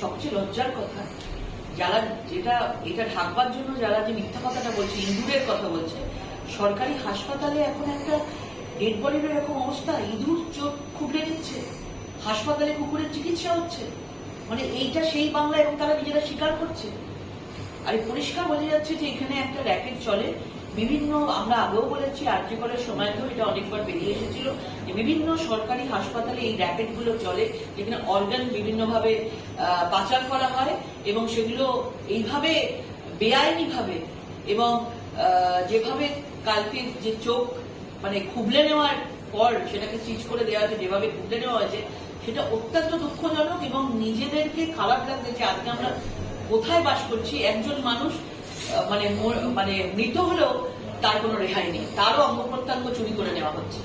সবচেয়ে লজ্জার কথা, যারা যেটা, এটা ঢাকবার জন্য যারা যে মিথ্যা কথাটা বলছে, ইঁদুরের কথা বলছে, সরকারি হাসপাতালে এখন একটা ডেড বডির এরকম অবস্থা, ইঁদুর চোখ খুবড়ে নিচ্ছে হাসপাতালে কুকুরের চিকিৎসা হচ্ছে মানে এইটা সেই বাংলা এবং তারা নিজেরা স্বীকার করছে। আর পরিষ্কার বোঝা যাচ্ছে যে এখানে একটা র্যাকেট চলে। বিভিন্ন, আমরা আগেও বলেছি, আর্যকরের সময়তেও এটা অনেকবার বেরিয়ে এসেছিল বিভিন্ন সরকারি হাসপাতালে এই র্যাকেটগুলো চলে, যেখানে অর্গান বিভিন্নভাবে পাচার করা হয় এবং সেগুলো এইভাবে বেআইনি ভাবে এবং যেভাবে কালকে যে চোখ মানে খুবলে নেওয়ার পর সেটাকে স্টিচ করে দেওয়া হয়েছে, যেভাবে খুবলে নেওয়া হয়েছে, সেটা অত্যন্ত দুঃখজনক এবং নিজেদেরকে খারাপ লাগছে। যে আজকে আমরা কোথায় বাস করছি, একজন মানুষ মানে মানে মৃত হলেও তার কোনো রেহাই নেই। তারও অঙ্গ প্রত্যঙ্গ চুরি করে নেওয়া হচ্ছে।